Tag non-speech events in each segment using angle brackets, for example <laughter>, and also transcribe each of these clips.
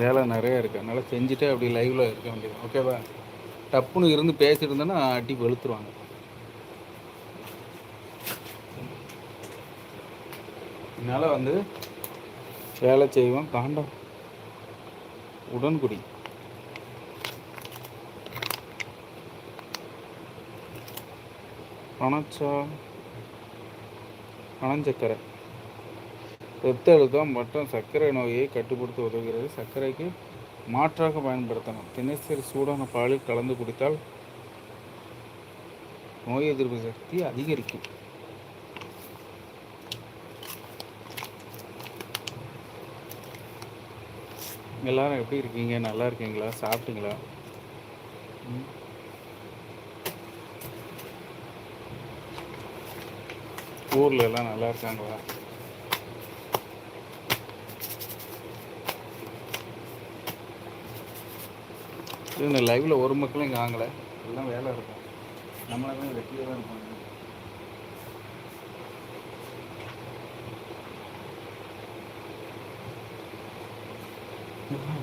வேலை நிறையா இருக்குது அதனால் செஞ்சுட்டு அப்படி லைவில் இருக்க வேண்டியது ஓகேவா டப்புன்னு இருந்து பேசிட்டு இருந்தேன்னா அடி வெளுத்துருவாங்க. அதனால் வந்து வேலை செய்வோம் காண்டம் உடன்குடி. பனச்சா பனஞ்சக்கரை ரத்த அழுத்தம் மற்றும் சர்க்கரை நோயை கட்டுப்படுத்த உதவுகிறது. சர்க்கரைக்கு மாற்றாக பயன்படுத்தணும் தினசரி சூடான பாலில் கலந்து குடித்தால் நோய் எதிர்ப்பு சக்தி அதிகரிக்கும். எல்லாரும் எப்படி இருக்கீங்க? நல்லா இருக்கீங்களா? சாப்பிட்டீங்களா? ஊரில் ஊர்ல எல்லாம் நல்லா இருக்காங்களா? இந்த லைவ்ல ஒரு மக்களும் இங்கே ஆகலை எல்லாம் வேலை இருக்கும். நம்மள தான் வெட்டியாக தான் எல்லாம்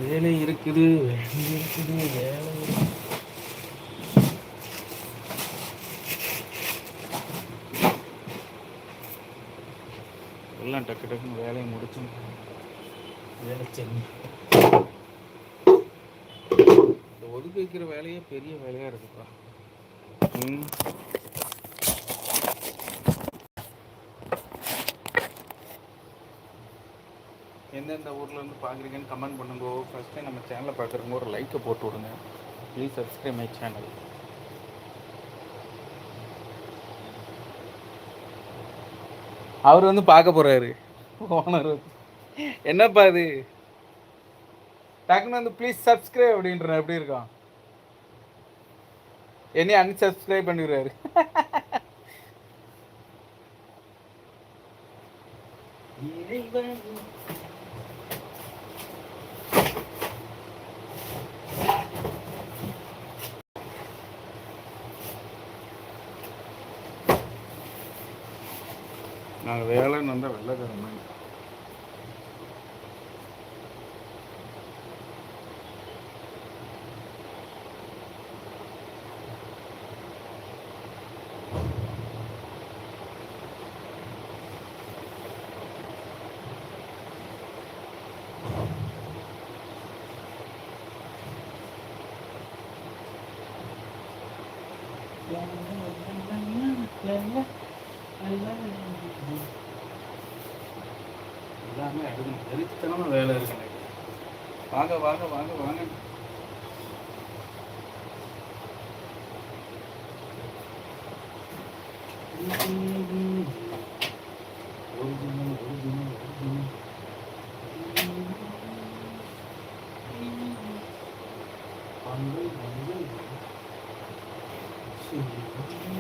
வேலை இருக்குது வேலை இருக்குது வேலை. எல்லாம் டக்கு டக்குன்னு வேலையை முடிச்சோம் வேலை செய்யணும் இந்த ஒதுக்கி வைக்கிற வேலையே பெரிய வேலையாக இருக்குப்பா. ம். எந்தெந்த ஊர்ல இருந்து பார்க்குறீங்கன்னு கமெண்ட் பண்ணுங்க. ஃபர்ஸ்ட் டைம் நம்ம சேனலை பார்க்குறவங்க ஒரு லைக்கை போட்டு விடுங்க. ப்ளீஸ் சப்ஸ்கிரைப் மை சேனல் அவர் வந்து பார்க்க போறாரு. ஓனர் என்னப்பா இது? டக்குன்னு வந்து ப்ளீஸ் சப்ஸ்கிரைப் அப்படின்ற எப்படி இருக்கும்? என்னையும் அன்சப்ஸ்கிரைப் பண்ணிடுறாரு நாங்கள் வேலைன்னு வந்தால் வெள்ளைக்காரன் எல்லாமே எடுக்கணும் வெறித்தனமாக வேலை இருக்குங்க வாங்க வாங்க வாங்க வாங்க Original, original, original. பங்கு, பங்கு. சிவனே.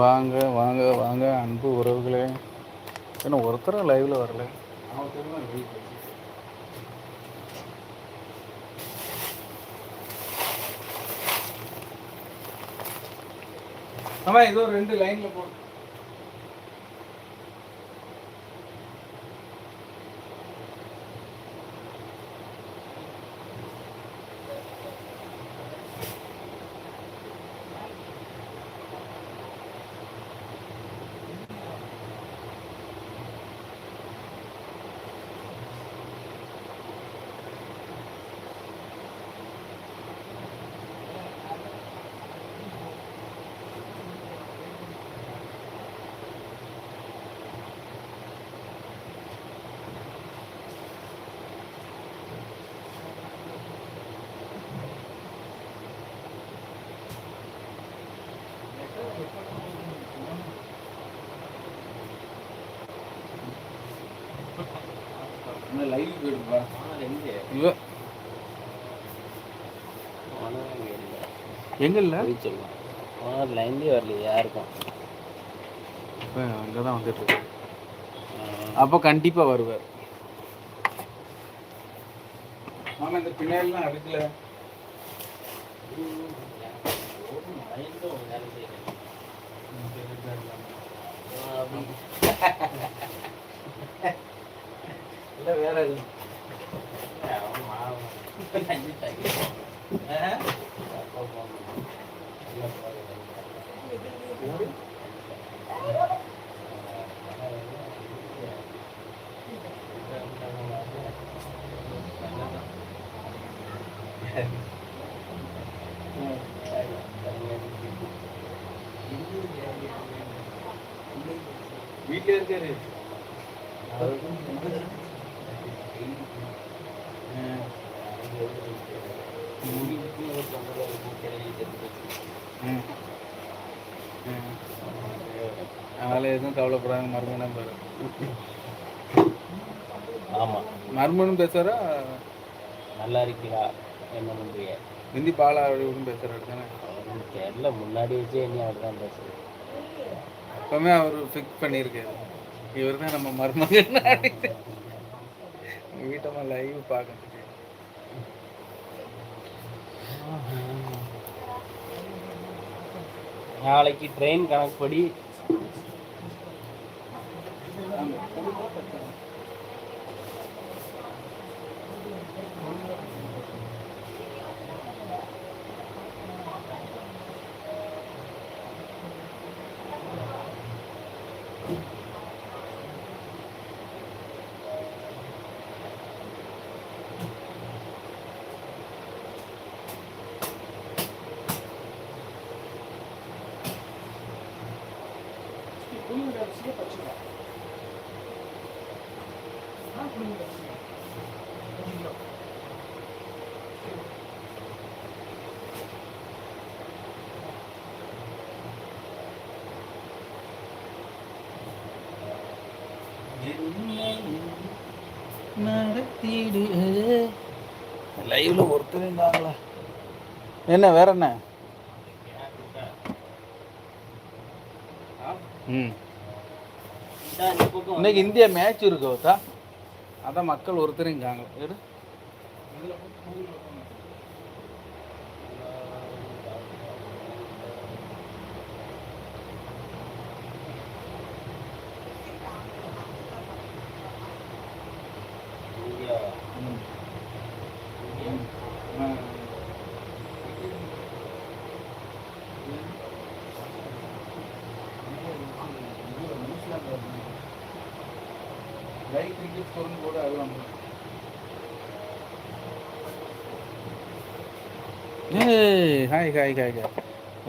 வாங்க வாங்க வாங்க அன்பு உறவுகளே. ஏன்னா ஒருத்தரும் லைவ்ல வரல. ஆமாம் ஒருத்தர் ஒரு ஏதோ ரெண்டு லைனில் போட்டு லைவ் போயிடுப்பா இவ எங்கல்ல லைன்லேயே வரலையே யாருக்கும். இப்போ அங்கே தான் வந்துட்டு இருக்கு அப்போ கண்டிப்பாக வருவார். ஆமாம் இந்த பின்னாடிலாம் அடுக்கல. இல்லை <laughs> வீட்டில் இருக்காரு ம். ம். அதனால எதுவும் கவலைப்படாத மருமகனா பாரு. ஆமாம் மருமகனும் பேசுறா நல்லா இருக்கீங்களா என்ன பண்ணுறீங்க ஹிந்தி பாலா அப்படின்னு பேசுறாரு தானே? தெரியல. முன்னாடி வச்சே இனி அவர் தான் பேசுறது எப்பவுமே அவர் ஃபிக்ஸ் பண்ணியிருக்காரு. இவர் தான் நம்ம மருமகன் வீட்டமாக லைவ் பார்க்கறதுக்கு நாளைக்கு ட்ரெயின் கணக்குப்படி நடத்திடு. லைவ்ல ஒருத்தர் இருந்தாங்களா? என்ன வேற என்ன? ம். இன்னைக்கு இந்தியா மேட்ச் இருக்கு ஓத்தா அதான் மக்கள் ஒருத்தர் இருக்காங்க எடு ம். ம். ஆ. லைவ் கிரிக்கெட் ஸ்கோர்னு கூட ஏய் ஹாய் ஹாய் ஹாய் ஹாய்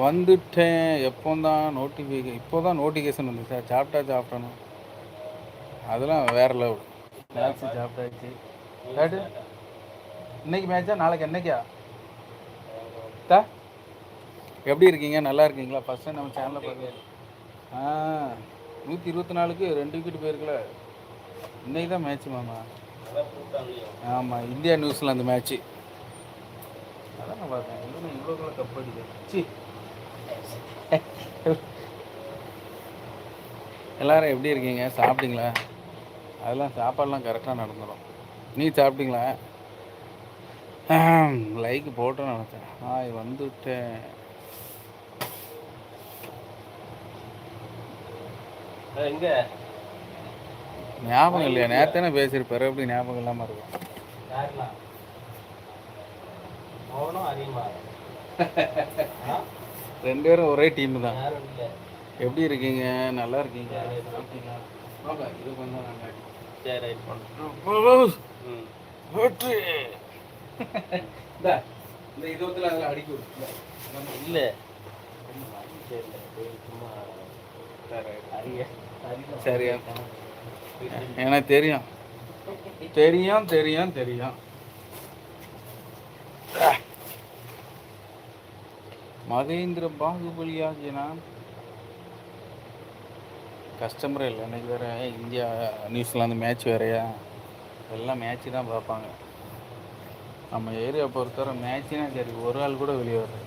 வந்துட்டேன் எப்போ தான் நோட்டிஃபிகேஷன் இப்போ தான் நோட்டிஃபிகேஷன் வந்துச்சு. சார் சாப்பிட்டா சாப்பிட்டணும் அதெல்லாம் வேற லெவல் மேட்ச் சாப்பிட்டாச்சு. கேட்டு இன்னைக்கு மேட்சா நாளைக்கு என்னைக்கா? தா எப்படி இருக்கீங்க? நல்லா இருக்கீங்களா? ஃபஸ்ட்டு நம்ம சேனலில் பார்க்க ஆ நூற்றி இருபத்தி நாலுக்கு ரெண்டு விக்கெட் போயிருக்கல. இன்னைக்கு தான் மேட்ச் மாமா. ஆமாம் இந்தியா நியூசிலாந்து மேட்ச்சு அதான் நான் பார்த்தேன். இவனு இவ்வளோ கப் எல்லாரும் எப்படி இருக்கீங்க? சாப்பிட்டீங்களா? அதெல்லாம் சாப்பாடெல்லாம் கரெக்டாக நடந்துடும் நீ சாப்பிட்டீங்களா? லைக் போட்டோன்னு நினச்சேன். ஹாய் வந்துட்டேன். எங்க? ஞாபகம் இல்லையா. நேத்தானே பேசியிருப்பாரு. எப்படி ஞாபகம் இல்லாமல் இருக்கும். யாருலாம் ரெண்டு பேரும் ஒரே டீம் தான். எப்படி இருக்கீங்க? நல்லா இருக்கீங்க சாப்பிட்டீங்களா? பாப்பா இது கொஞ்சம் நல்லா சரி ரைட் பண்ணுறோம் இந்த இதுவத்தில் அதில் அடிக்க விடு. இல்லை சும்மா சரி சரியா. எனக்கு தெரியும். தெரியும் தெரியும் தெரியும். மகேந்திர பாகுபலியாகிய நான் கஸ்டமரே இல்லை. இன்னைக்கு வேற இந்தியா நியூஸ்லாந்து மேட்ச் வேறையா? எல்லாம் மேட்ச்சு தான் பார்ப்பாங்க. நம்ம ஏரியா பொறுத்தவரை மேட்ச்னா சரி ஒரு ஆள் கூட வெளியே வர்றது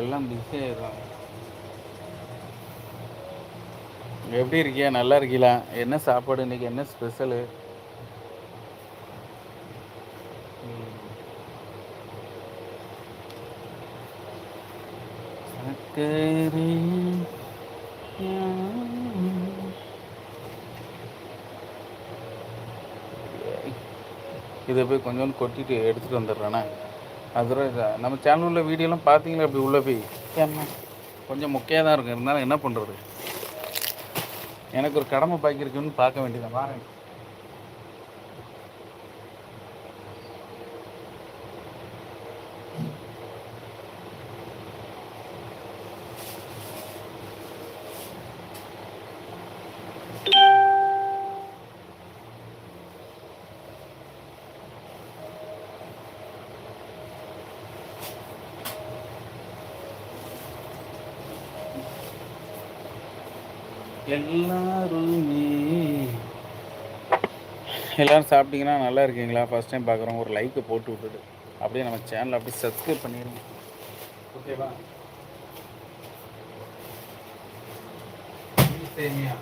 எல்லாம் பிஸி ஆயிடுவாங்க எப்படி இருக்கியா? நல்லா இருக்கீங்களா என்ன சாப்பாடு இன்னைக்கு? என்ன ஸ்பெஷலு இதை போய் கொஞ்சோண்டு கொட்டிட்டு எடுத்துகிட்டு வந்துடுறேண்ணே. அதுதான் நம்ம சேனலில் உள்ள வீடியோலாம் பார்த்தீங்களா? அப்படி உள்ளே போய். கொஞ்சம் முக்கியாக தான் இருக்கும். இருந்தாலும் என்ன பண்ணுறது எனக்கு ஒரு கடமை பாக்கி இருக்குன்னு பார்க்க வேண்டியதான் வாரேன் எல்லாருமே எல்லாரும் சாப்பிட்டீங்கன்னா நல்லா இருக்கீங்களா? ஃபர்ஸ்ட் டைம் பார்க்குறோம். ஒரு லைக்கை போட்டு விட்டுட்டு. அப்படியே நம்ம சேனலை அப்படியே சப்ஸ்கிரைப் பண்ணிடுங்க. ஓகேவா சேமியா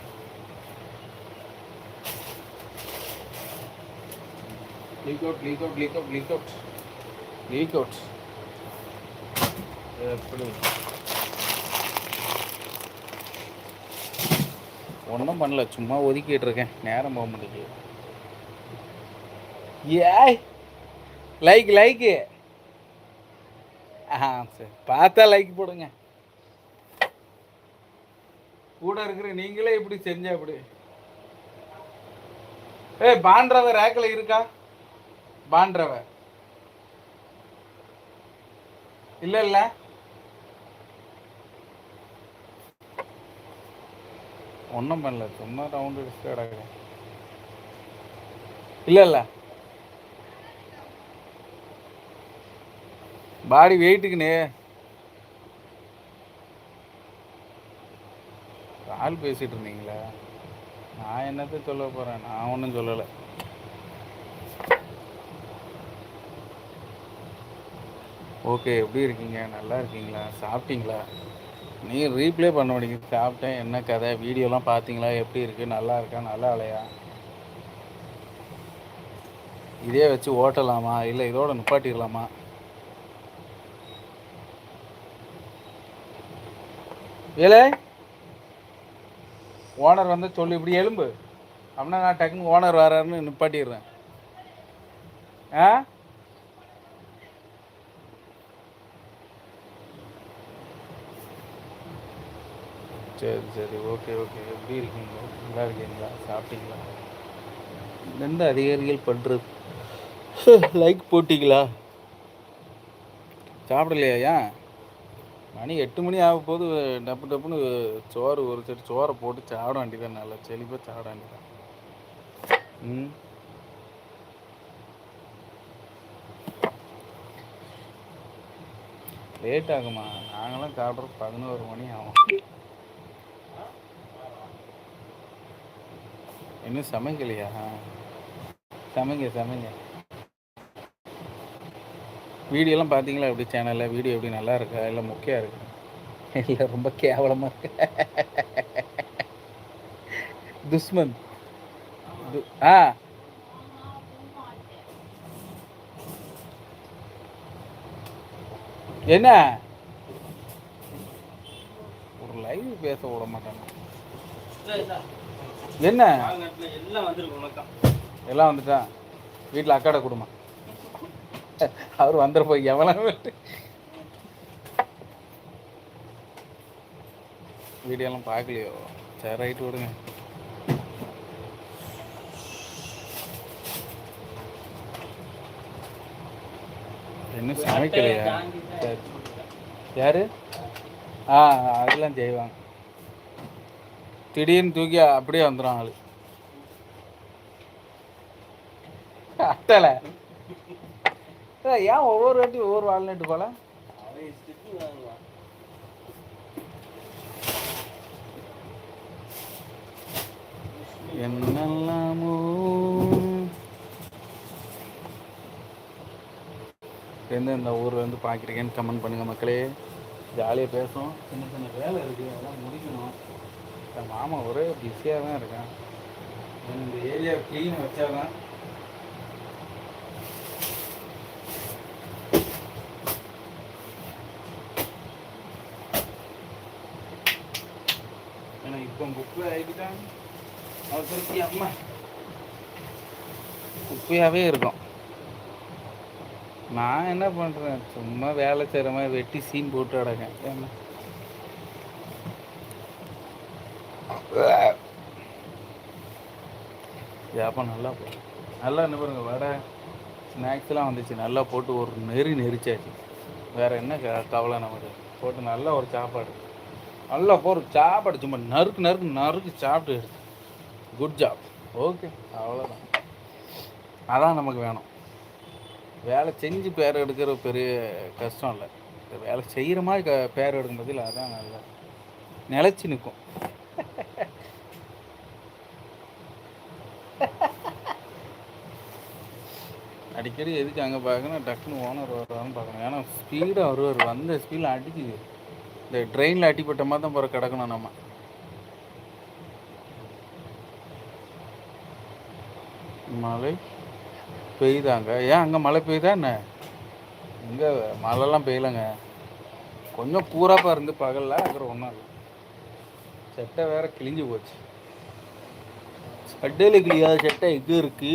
leak out leak out leak out leak out leak out எப்படி? ஒன்றும் பண்ணல சும்மா ஒதுக்கிட்டு இருக்கேன் நேரம் போக முடியல. ஏய்! லைக் லைக்கு ஆ சரி. பார்த்தா லைக் போடுங்க. கூட இருக்கிற நீங்களே இப்படி செஞ்சா இப்படி ஏய் பாண்டவ ரேக்கில் இருக்கா? பாண்டவ. இல்லை இல்லை. ஒன்றும் பண்ணல சும்மா ரவுண்ட் அடிச்சுட்டு கிடக்குறேன். இல்லை இல்லை. பாடி வெயிட்டுக்குண்ணே கால் பேசிட்டு இருந்தீங்களா. நான் என்னத்தை சொல்ல போகிறேன் நான் ஒன்றும் சொல்லலை. ஓகே எப்படி இருக்கீங்க? நல்லா இருக்கீங்களா? சாப்பிட்டீங்களா? நீ ரீப்ளே பண்ண மாட்டேங்குது. சாப்பிட்டேன். என்ன கதை? வீடியோலாம் பார்த்தீங்களா? எப்படி இருக்குது நல்லா இருக்கா? நல்லா இல்லையா? இதே வச்சு ஓட்டலாமா? இல்லை இதோட நிப்பாட்டிடலாமா? ஏலே? ஓனர் வந்து சொல்லு இப்படி எலும்பு அப்படின்னா நான் டக்குன்னு ஓனர் வராருன்னு நிப்பாட்டிடுறேன். ஆ? சரி சரி. Okay okay. எப்படி இருக்கீங்க? நல்லா இருக்கீங்களா? சாப்பிட்டீங்களா? எந்த அதிகாரிகள் பண்ணுறது லைக் <laughs> போட்டிங்களா? சாப்பிடலையா ஏன்? மணி எட்டு மணி ஆக போது டப்பு டப்புன்னு சோறு ஒரு சரி சோறை போட்டு சாப்பிட வேண்டியதான் நல்லா செழிப்பாக சாப்பிட வேண்டியதான் ம். லேட் ஆகுமா? நாங்களாம் சாப்பிட்றது பதினோரு மணி ஆகும். இன்னும் சமைக்கலையா? சமைங்க சமைங்க. வீடியோலாம் பார்த்தீங்களா? எப்படி சேனலில் வீடியோ எப்படி நல்லா இருக்கா? இல்லை முக்கியம் இருக்கு? இல்லை ரொம்ப கேவலமாக இருக்கு? துஷ்மன். ஆ. என்ன? ஒரு லைவ் பேச விட மாட்டாங்க. என்ன? எல்லாம் வந்துருக்கு உனக்கா எல்லாம் வந்துட்டா? வீட்டில் அக்காட குடும்பம் அவர் வந்துட போய் எவனா வீடியோலாம் பார்க்கலையோ? சரி ரைட்டு விடுங்க. இன்னும் சமைக்கலையா? யாரு? ஆ அதெல்லாம் செய்வாங்க திடீர்னு தூக்கி அப்படியே வந்துடும் ஆளு. அட்டலை ஏன் ஒவ்வொரு வாட்டி ஒவ்வொரு வால்நட்டு போல? அவன் இஷ்டத்துக்கு வாங்குவான் என்னெல்லாமோ எந்தெந்த ஊர்ல பார்க்குறீங்கன்னு கமெண்ட் பண்ணுங்க மக்களே. ஜாலியாக பேசுவோம். சின்ன சின்ன வேலை இருக்குது அதெல்லாம் முடிக்கணும். இந்த மாமா ஒரே பிஸியாக தான் இருக்கான். இந்த ஏரியா க்ளீன் வச்சாதான் ஏன்னா இப்போ குப்பை ஆகிட்டான் அவசரத்தி அம்மா. குப்பையாகவே இருக்கும். நான் என்ன பண்ணுறேன் சும்மா வேலை செய்கிற மாதிரி வெட்டி சீன் போட்டு அடங்க ஏன்னா வியாபாரம் நல்லா போகும் நல்லா என்ன பாருங்க வடை ஸ்நாக்ஸ்லாம் வந்துச்சு. நல்லா போட்டு ஒரு நெறி நெரிச்சாச்சு. வேற என்ன க- கவலை நமக்கு போட்டு நல்லா ஒரு சாப்பாடு. நல்லா போகிற சாப்பாடு சும்மா நறுக்கு நறுக்கு நறுக்கு சாப்பிட்டு எடுத்து குட் ஜாப் ஓகே அவ்வளோதான் அதான் நமக்கு வேணும். வேலை செஞ்சு பேர் எடுக்கிற பெரிய கஷ்டம் இல்லை. வேலை செய்கிற மாதிரி க பேர் எடுக்கும் பதில் அதான் நல்லா நிலச்சி நிற்கும் அடிக்கடி எதுக்கு அங்கே பார்க்கணும் டக்குன்னு ஓனர் வருவான்னு பார்க்கணும் ஏன்னா ஸ்பீடாக வருவார். வந்த ஸ்பீடில் அடிக்குது இந்த ட்ரெயினில் அடிப்பட்ட மாதிரி தான் போகிற கிடக்கணும் நம்ம. மழை பெய்யுதாங்க ஏன் அங்கே மழை பெய்யுதா என்ன? இங்கே மழைலாம் பெய்யலைங்க. கொஞ்சம் கூறாப்பாக இருந்து பகலில் அப்புறம் ஒன்றும் இல்லை. சட்டை வேற கிழிஞ்சு போச்சு. சட்டையில் கிழியாத சட்டை எங்கே இருக்கு?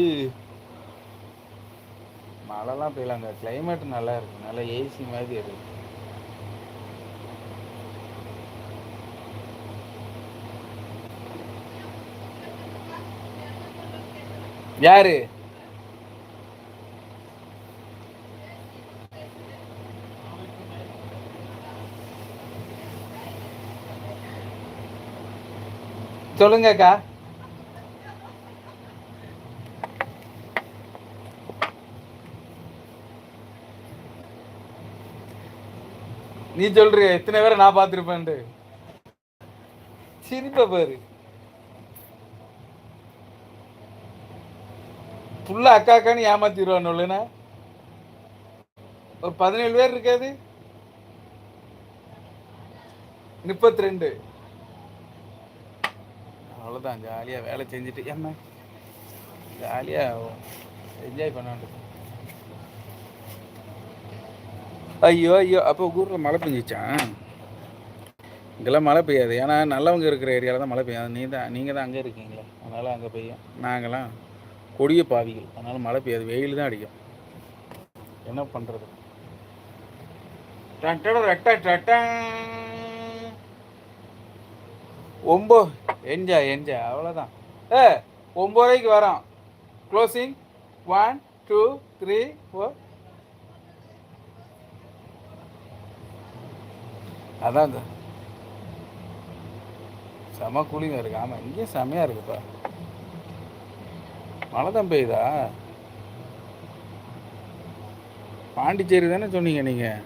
மழைலாம் பெய்யலாங்க கிளைமேட் நல்லா இருக்கு. நல்லா ஏசி மாதிரி இருக்கு. யாரு? சொல்லுங்கக்கா நீ சொல்றிய எத்தனை பேரை நான் பார்த்துருப்பேன்ட்டு. சிரிப்ப பாரு. புள்ள அக்கா அக்கான்னு ஏமாத்திடுவான்னு ஒரு பதினேழு பேர் இருக்காது முப்பத்தி ரெண்டு அவ்வளோதான் ஜாலியாக வேலை செஞ்சுட்டு என்ன ஜாலியாக என்ஜாய் பண்ண வேண்டியது. ஐயோ ஐயோ அப்போ ஊரில் மழை பெஞ்சிச்சான் இங்கெல்லாம் மழை பெய்யாது. ஏன்னா நல்லவங்க இருக்கிற ஏரியாவில் தான் மழை பெய்யாது நீ தான் நீங்கள் தான் அங்கே இருக்கீங்களே. அதனால் அங்கே பெய்யும். நாங்களாம் கொடிய பாவிகள். அதனால் மழை பெய்யாது. வெயில் தான் அடிக்கும். என்ன பண்ணுறது ஒம்போ என்ஜா என்ஜா. அவ்வளோதான் ஏ ஒம்பது ரூபாய்க்கு வரோம். Closing one two three four அதான் இந்த செம கூலிங்காக இருக்கு. ஆமாம் இங்கேயும் செமையாக இருக்குப்பா. மழை தான் பெய்யுதா? பாண்டிச்சேரி தானே சொன்னீங்க நீங்கள்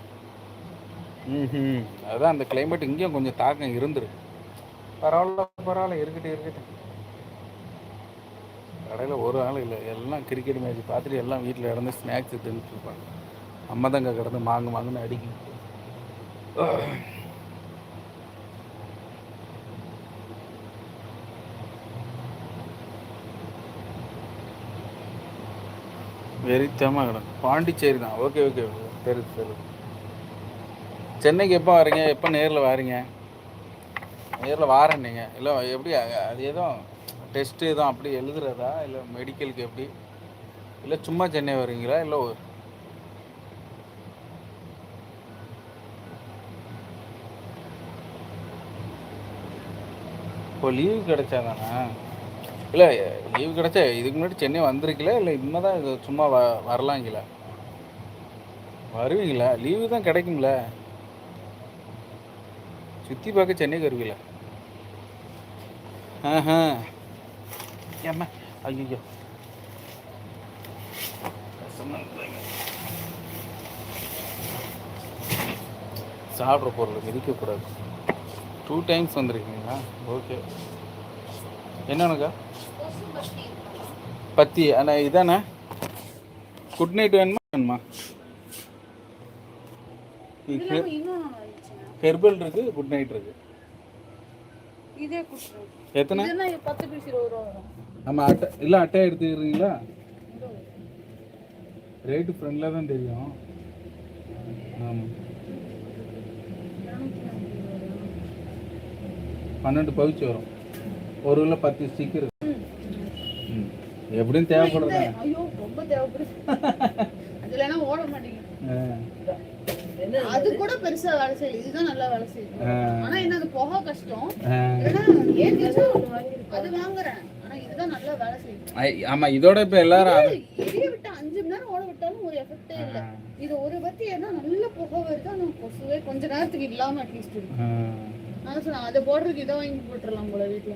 ம் அதுதான் அந்த கிளைமேட் இங்கேயும் கொஞ்சம் தாக்கம் இருந்துருக்கு. பரவாயில்ல பரவாயில்ல. இருக்கட்டும் இருக்கட்டும். கடையில் ஒரு ஆள் இல்லை. எல்லாம் கிரிக்கெட் மேட்ச் பார்த்துட்டு எல்லாம் வீட்டில் இறந்து ஸ்நாக்ஸ் தின்னுட்டு இருப்பாங்க. அம்மா தாங்க கிடந்து மாங்கு மாங்குன்னு அடிக்கும் வெறித்தமாக கிடக்கும் பாண்டிச்சேரி தான். ஓகே ஓகே சரி சரி சென்னைக்கு எப்போ வரீங்க? எப்போ நேரில் வரீங்க? நேரில் வாரேன் நீங்கள் இல்லை எப்படி அது எதுவும் டெஸ்ட்டு எதுவும் அப்படி எழுதுறதா? இல்லை மெடிக்கலுக்கு எப்படி? இல்லை சும்மா சென்னை வரீங்களா? இல்லை இப்போ லீவு கிடைச்சாதானா? இல்லை லீவு கிடச்சா இதுக்கு முன்னாடி சென்னை வந்திருக்கல இல்லை இனிமே தான் இது சும்மா வ வரலாங்களா? வருவீங்களா? லீவு தான் கிடைக்கும்ல. சுற்றி பார்க்க சென்னைக்கு வருவீங்களா? ஆஹா. ஏம்மா? ஐயோ சாப்பிட்ற பொருள் மிதிக்கக்கூடாது டூ டைம்ஸ் வந்திருக்கீங்களா? ஓகே என்னனுக்கா பத்தி அண்ணா இதானே குட் நைட் வேணுமா? வேணுமா? ஹெர்பல் இருக்கு குட் நைட். இருக்கு எத்தனை நம்ம அட்டை இல்லை அட்டை எடுத்துக்கிறீங்களா? ரேட்டு ஃப்ரெண்டில் தான் தெரியும். ஆமாம் பன்னெண்டு பவுச் வரும். ஒரு கிலோ பத்து ஸ்டிக்கர் ம் எப்படியும் தேவைப்படுறதா ஐயோ ரொம்ப தேவைப்படுது அதுலனா ஓட மாட்டேங்குது. அது கூட பெருசா வேலை செய்யல. இதுதான் நல்லா வேலை செய்யுது. ஆனா என்ன அது போக கஷ்டம். ஏன்னா அது வாங்குறேன். ஆனா இதுதான் நல்லா வேலை செய்யுது. ஆமாம் இதோட இப்போ எல்லாரும் எரிய விட்டு அஞ்சு மணி நேரம் ஓட விட்டாலும் ஒரு எஃபெக்டே இல்ல. இது ஒரு பத்தி ஏன்னா நல்ல புகை வருது. ஆனா கொசுவே கொஞ்ச நேரத்துக்கு இல்லாம அட்லீஸ்ட் இருக்கு. ஆ. நான் சொன்னேன் அதை போடுறதுக்கு இதை வாங்கி போட்டுடலாம் போல வீட்டுல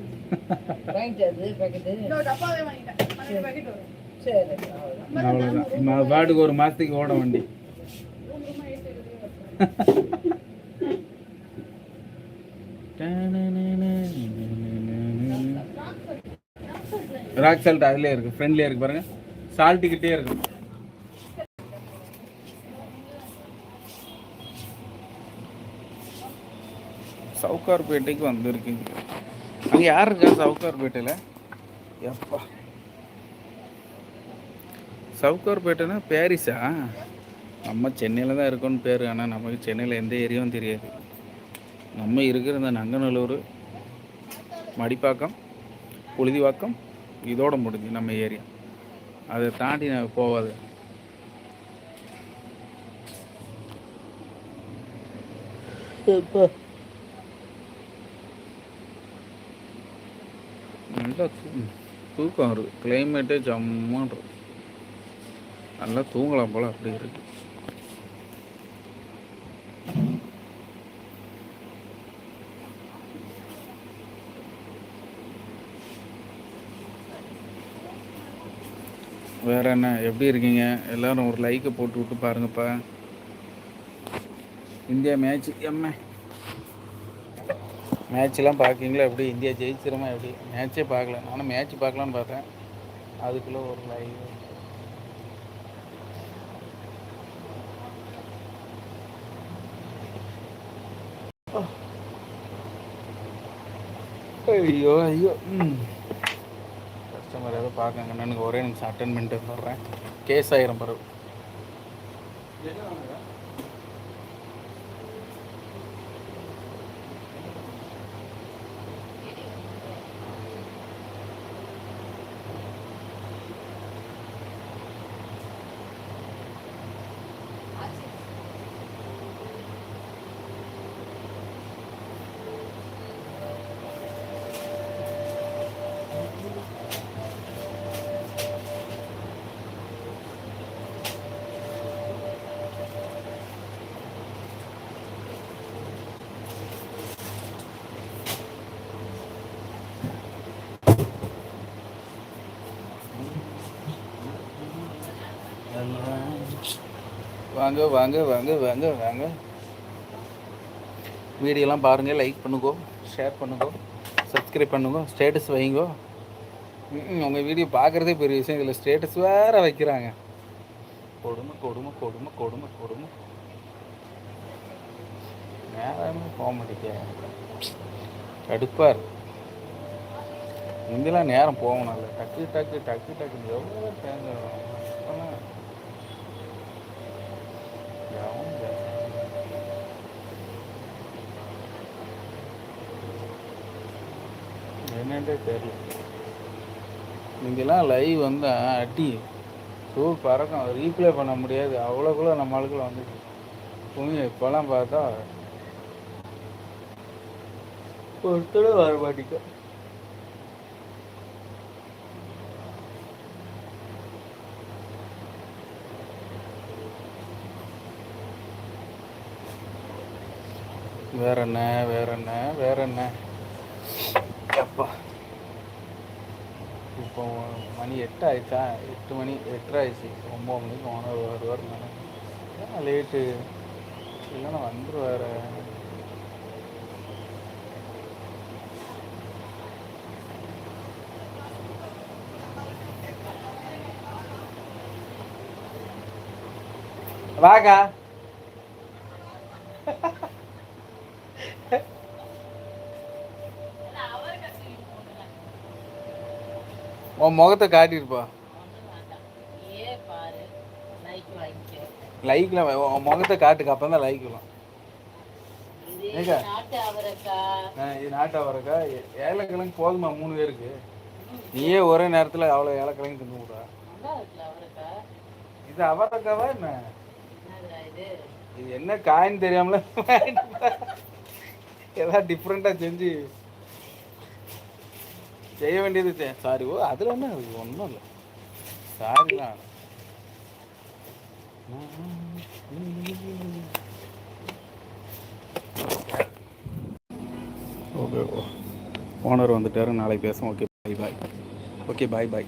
வாங்கிட்டாரு பாக்கெட்டு இன்னொரு டப்பாவே வாங்கிட்டேன். பன்னெண்டு பாக்கெட் வரும். சரி அவ்வளவுதான். அவ்வளோதான் நம்ம பாட்டுக்கு ஒரு மாதத்துக்கு ஓட வண்டி. ராக் சால்ட் அதுலேயே இருக்கு ஃப்ரெண்ட்லியாக இருக்கு பாருங்க. சால்ட்டுக்கிட்டே இருக்கு. சவுக்கார்பேட்டைக்கு வந்திருக்கீங்க அங்கே யார் இருக்கா சவுக்கார்பேட்டையில் எப்பா. சவுகார்பேட்டைனா பாரிஸா? நம்ம சென்னையில் தான் இருக்கோன்னு பேர் ஆனால் நமக்கு சென்னையில் எந்த ஏரியாவும் தெரியாது. நம்ம இருக்கிற இந்த நங்கநல்லூர் மடிப்பாக்கம் புழுதிவாக்கம் இதோட முடிஞ்சு நம்ம ஏரியா. அதை தாண்டி நான் போகாது. நல்லா தூக்கம் வருது. கிளைமேட்டே ஜம்மான் இருக்கும் நல்லா தூங்கலாம் போல அப்படி இருக்கு. வேற என்ன? எப்படி இருக்கீங்க? எல்லாரும் ஒரு லைக்கை போட்டு விட்டு பாருங்கப்பா. இந்தியா மேட்ச் எம்ஏ மேட்ச்லாம் பார்க்கிங்களா? எப்படி? இந்தியா ஜெயிச்சிருமா? எப்படி? மேட்ச்சே பார்க்கல. நானும் மேட்ச் பார்க்கலான்னு பார்த்தேன். அதுக்குள்ளே ஒரு லைவ் ஐயோ ஐயோ. கஸ்டமர் ஏதோ பார்க்கங்க. எனக்கு ஒரே நிமிஷம் அட்டன் பண்ணிட்டு வந்துடுறேன் கேஸ் ஆயிரம் பிறகு வாங்க வாங்க வாங்க வாங்க வாங்க. வீடியோலாம் பாருங்கள் லைக் பண்ணுங்கோ ஷேர் பண்ணுங்கோ சப்ஸ்கிரைப் பண்ணுங்கோ ஸ்டேட்டஸ் வைங்கோ. உங்கள் வீடியோ பார்க்குறதே பெரிய விஷயம். இதில் ஸ்டேட்டஸ் வேற வைக்கிறாங்க. கொடுமை கொடுமை கொடுமை கொடுமை கொடுமை. நேரமே போக மாட்டேங்க கடுப்பாக இருக்கு முந்திலாம் நேரம் போகணும்ல டக்கு டக்கு டக்கு டக்குன்னு எவ்வளோ தேங்க இப்போலாம் எவன் பேச- என்னன்றே தெரியல. இங்கெல்லாம் லைவ் வந்து அடி சூப் பறக்கும். ரீப்ளே பண்ண முடியாது. அவ்வளோக்குள்ள நம்ம ஆளுக்குள்ள வந்துச்சு உண்மை இப்போலாம் பார்த்தா ஒருத்தரும் வர மாட்டேங்க. வேற என்ன வேற என்ன வேற என்ன? அப்பா. இப்போ மணி எட்டு ஆயிடுச்சா எட்டு மணி எட்டரை ஆயிடுச்சு ஒம்பது மணிக்கு ஓனர் வருவார் ஏன் லேட்டு இல்லைன்னா வந்துடுவார் வாக்கா. உன் முகத்தை காட்டியிருப்பா. லைக்ல உன் முகத்தை காட்டுக்கு அப்போ தான் லைக் ஏங்க? ஆ, இது நாட்டு அவரைக்கா. ஏழைக்கிழங்கு போதுமா மூணு பேருக்கு? நீயே ஒரே நேரத்தில் அவ்வளோ ஏலக்கிழங்கு தின்னு விடுறா இது அவரக்காவா என்ன? இது இது என்ன காயின்னு தெரியாமல? <laughs> ஏதாவது டிஃப்ரெண்ட்டாக செஞ்சு செய்ய வேண்டியது சாரி ஓ அதில் ஒன்றும் ஒன்றும் இல்லை. சாரிலாம் ஓகே ஓனர் வந்துட்டாரு. நாளைக்கு பேசுவோம். Okay bye bye okay bye பாய்